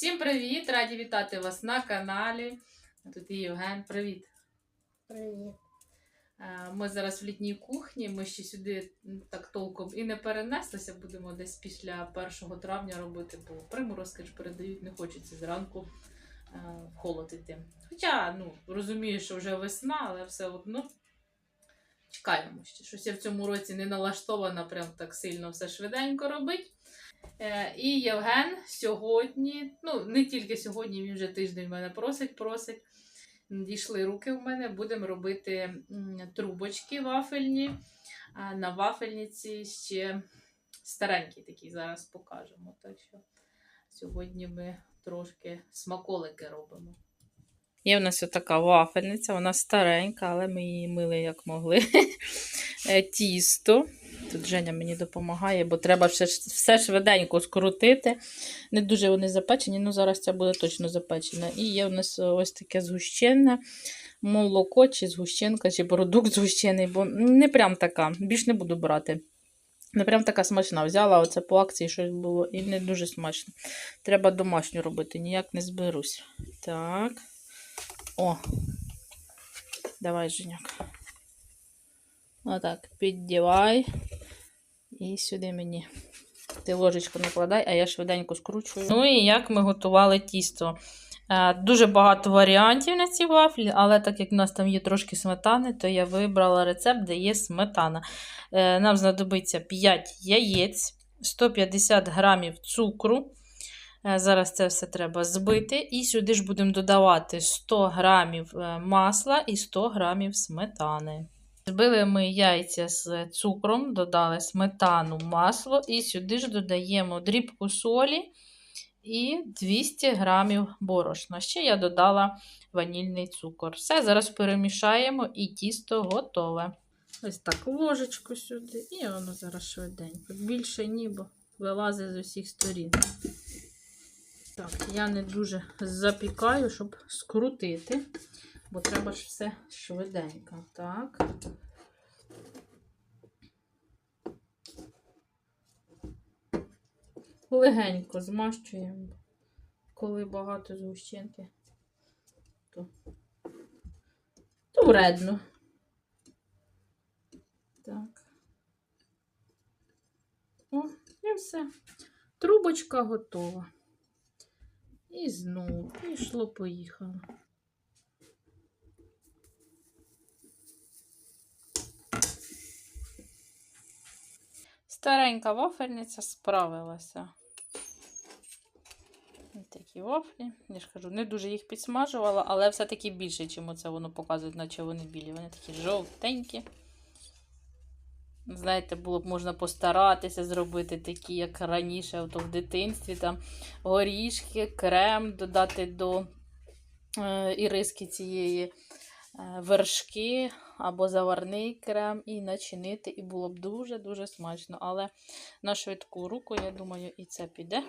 Всім привіт! Раді вітати вас на каналі. Тут і Євген. Привіт! Привіт. Е, Ми зараз в літній кухні. Ми ще сюди так толком і не перенеслися. Будемо десь після 1 травня робити, бо приморозки ж передають, не хочеться зранку е, в холод іти. Хоча, ну, розумію, що вже весна, але все одно чекаємо ще. Щось я в цьому році не налаштована прям так сильно все швиденько робить. Е, І Євген сьогодні, ну не тільки сьогодні, він вже тиждень мене просить, просить. Дійшли руки в мене, будемо робити трубочки вафельні. На вафельниці ще старенькі такі зараз покажемо. Так що сьогодні ми трошки смаколики робимо. Є в нас така вафельниця, вона старенька, але ми її мили як могли. Е, Тісто. Тут Женя мені допомагає, бо треба все, все швиденько скрутити. Не дуже вони запечені, ну зараз ця буде точно запечена. І є у нас ось таке згущене молоко, чи згущенка, чи продукт згущений, бо не прям така, більш не буду брати. Не прям така смачна. Взяла оце по акції щось було і не дуже смачно. Треба домашню робити, ніяк не зберусь. Так. О. Давай, Женяк. Отак, піддівай. І сюди мені. Ти ложечку накладай, а я швиденько скручую. Ну і як ми готували тісто. Е, Дуже багато варіантів на ці вафлі, але так як в нас там є трошки сметани, то я вибрала рецепт, де є сметана. Е, Нам знадобиться 5 яєць, 150 грамів цукру. Е, Зараз це все треба збити. І сюди ж будемо додавати 100 грамів масла і 100 грамів сметани. Збили ми яйця з цукром, додали сметану, масло, і сюди ж додаємо дрібку солі і 200 грамів борошна. Ще я додала ванільний цукор. Все, зараз перемішаємо і тісто готове. Ось так ложечку сюди, і воно зараз швиденько. Більше ніби вилазить з усіх сторін. Так, я не дуже запікаю, щоб скрутити, бо треба ж все швиденько. Так. Легенько змащуємо, коли багато згущенки, то, то вредно. Так. О, і все. Трубочка готова. І знову пішло, поїхало. Старенька вафельниця справилася. Ось такі вафлі. Я ж кажу, не дуже їх підсмажувала, але все-таки більше, чим оце воно показує, наче вони білі. Вони такі жовтенькі. Знаєте, було б можна постаратися зробити такі, як раніше, в дитинстві, там горішки, крем додати до е, іриски цієї вершки або заварний крем і начинити, і було б дуже-дуже смачно. Але на швидку руку, я думаю, і це піде.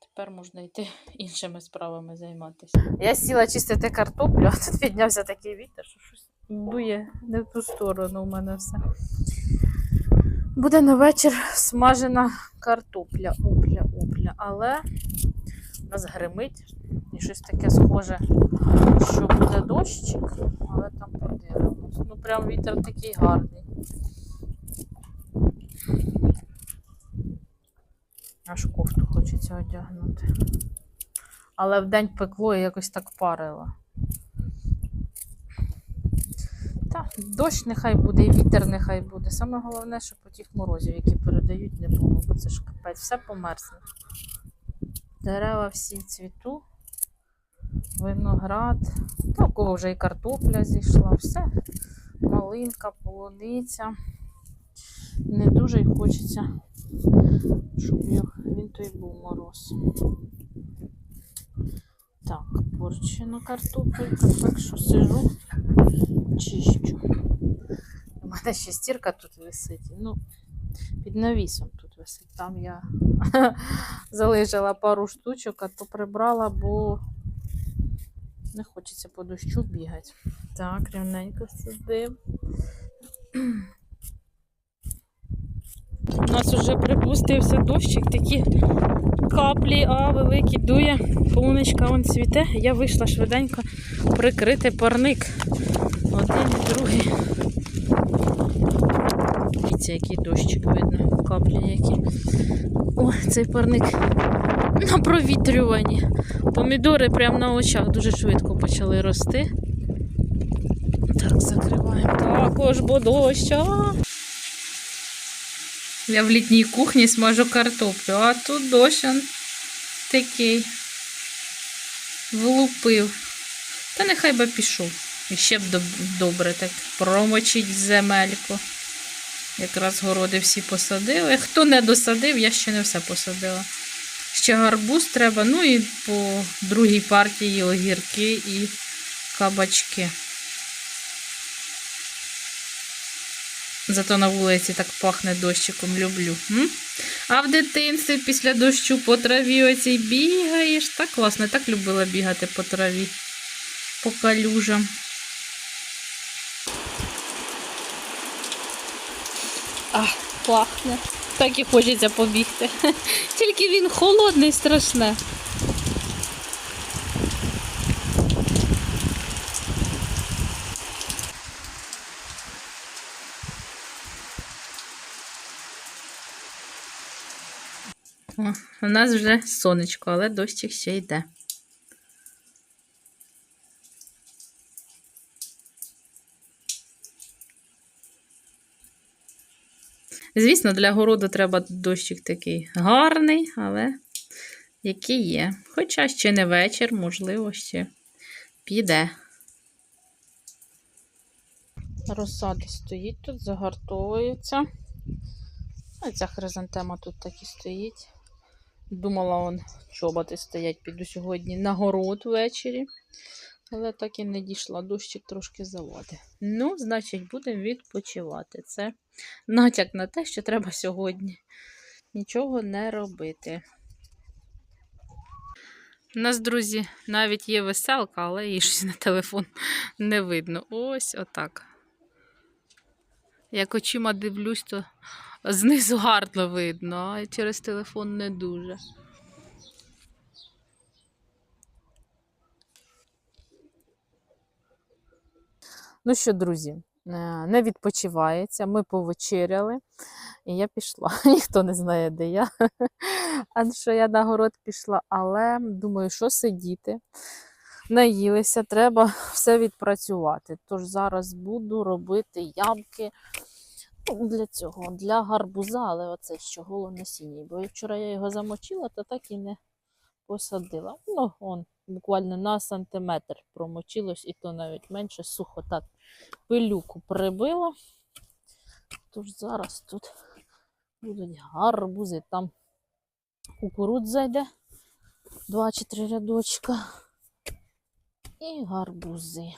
Тепер можна йти іншими справами займатися. Я сіла чистити картоплю, а тут піднявся такий вітер, що щось дує не в ту сторону у мене все. Буде на вечір смажена картопля, опля, опля. Але у нас гримить і щось таке схоже, що буде дощик, але там подивимось. Ну, прям вітер такий гарний. Аж кофту хочеться одягнути. Але вдень пекло і якось так парило. Та, дощ нехай буде, і вітер нехай буде. Саме головне, щоб тих морозів, які передають, не було, бо це ж капець, все померзне. Дерева всі цвіту, виноград, та кого вже і картопля зійшла, все. Малинка, полуниця. Не дуже й хочеться, щоб він той був мороз. Так, порчена картопелька, так що сижу, чищу. У мене ще стірка тут висить. Ну, під навісом тут висить. Там я залишила пару штучок, а то прибрала, бо не хочеться по дощу бігати. Так, рівненько сидим. У нас вже припустився дощик, такі каплі, а великий дує. Полуничка вон цвіте. Я вийшла швиденько прикрити парник. Один і другий. Дивіться, який дощик видно, каплі які. О, цей парник на провітрюванні. Помідори прямо на очах дуже швидко почали рости. Так, закриваємо також, бо дощ. а. Я в літній кухні смажу картоплю, а тут дощ такий влупив. Та нехай би пішов. І ще б добре так промочить земельку. Якраз городи всі посадили. Хто не досадив, я ще не все посадила. Ще гарбуз треба, ну і по другій партії огірки і кабачки. Зато на вулиці так пахне дощиком, люблю. М? А в дитинстві після дощу по траві оцій бігаєш. Так класно, так любила бігати по траві, по калюжам. А, пахне. Так і хочеться побігти. Тільки він холодний, страшне. О, у нас вже сонечко, але дощик ще йде. Звісно, для городу треба дощик такий гарний, але який є. Хоча ще не вечір, можливо, ще піде. Розсада стоїть тут, загартовується. А ця хризантема тут так і стоїть. Думала, он чоботи стоять, піду сьогодні на город ввечері. Але так і не дійшла, дощик трошки заводить. Ну, значить, будемо відпочивати. Це натяк на те, що треба сьогодні нічого не робити. У нас, друзі, навіть є веселка, але її щось на телефон не видно. Ось отак. Як очима дивлюсь, то знизу гарно видно, а через телефон не дуже. Ну що, друзі, е, не відпочивається. Ми повечеряли, і я пішла. Ніхто не знає, де я. А що я на город пішла, але думаю, що сидіти. Наїлися, треба все відпрацювати. Тож зараз буду робити ямки ну, для цього, для гарбуза, але оце що голонасіння. Бо вчора я його замочила, то так і не посадила. Ну, он буквально на сантиметр промочилось, і то навіть менше сухо так пилюку прибила. Тож зараз тут будуть гарбузи. Там кукурудза йде, два чи три рядочка. І гарбузи.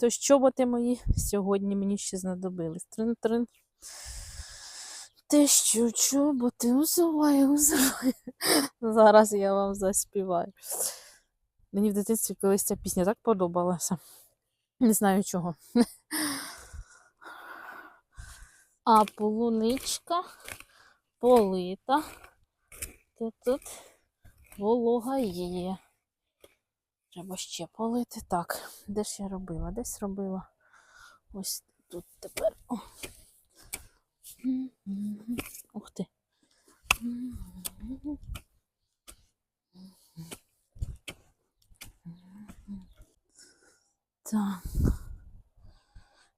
Тож чоботи мої сьогодні мені ще знадобились. Трин-трин. Те, що чоботи узуває, узуває. Зараз я вам заспіваю. Мені в дитинстві колись ця пісня так подобалася. Не знаю чого. А полуничка полита. То тут волога є. Треба ще полити. Так, де ж я робила? Десь робила. Ось тут тепер. О. Ух ти. Так.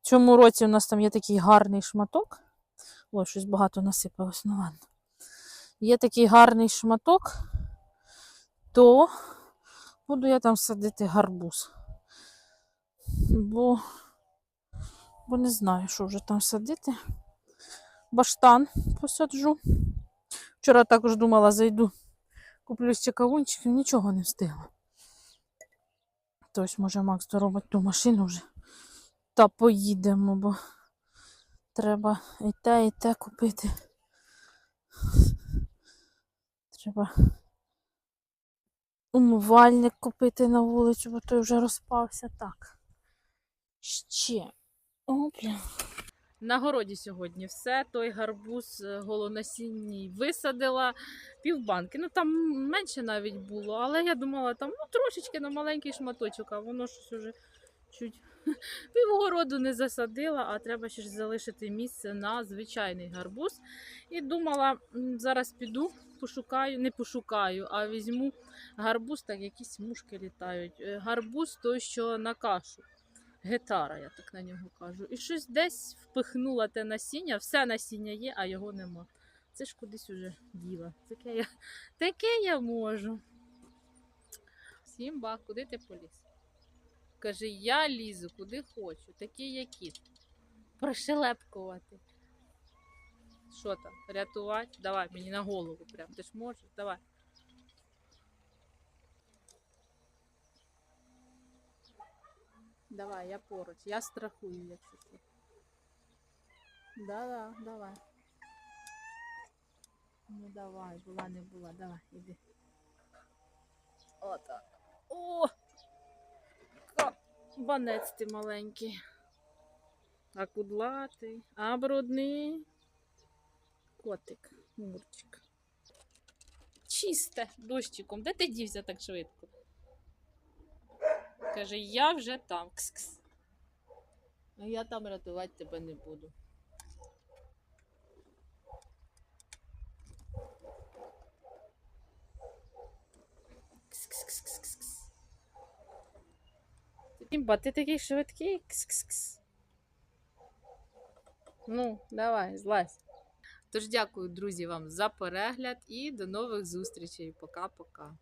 В цьому році у нас там є такий гарний шматок. Ой, щось багато насипалось, ну ладно. Є такий гарний шматок, то буду я там садити гарбуз. Бо, бо не знаю, що вже там садити. Баштан посаджу. Вчора також думала, зайду, куплю ще кавунчиків, нічого не встигла. Тож, може, Макс доробить ту машину вже. Та поїдемо, бо треба і те, і те купити. Треба умивальник купити на вулицю, бо той вже розпався так. Ще Опля. На городі сьогодні все. Той гарбуз е, голонасінній висадила півбанки. Ну там менше навіть було, але я думала, там ну, трошечки на маленький шматочок, а воно щось уже чуть півгороду не засадила, а треба ще ж залишити місце на звичайний гарбуз. І думала, зараз піду, пошукаю, не пошукаю, а візьму гарбуз, так якісь мушки літають. Е, Гарбуз той, що на кашу. Гетара, я так на нього кажу. І щось десь впихнула те насіння, все насіння є, а його нема. Це ж кудись уже діла. Таке я, таке я можу. Сімба, куди ти поліз? Каже, я лізу, куди хочу, такий як кіт. Прошелепкувати. Що там? Рятувати? Давай мені на голову прям. Ти ж можеш? Давай. Давай, я поруч. Я страхую, якщо що. Да-да, давай. Ну давай, була не була, давай, іди. Отак. О! Банець ти маленький. А кудлатий, а брудний. Котик, мурчик. Чисте дощиком. Де ти дівся так швидко? Каже, я вже там. Кс-кс. А я там рятувати тебе не буду. Кс-кс-кс-кс-кс. Ти такий швидкий. Кс-кс-кс. Ну, давай, злазь. Тож дякую, друзі, вам за перегляд і до нових зустрічей. Пока-пока.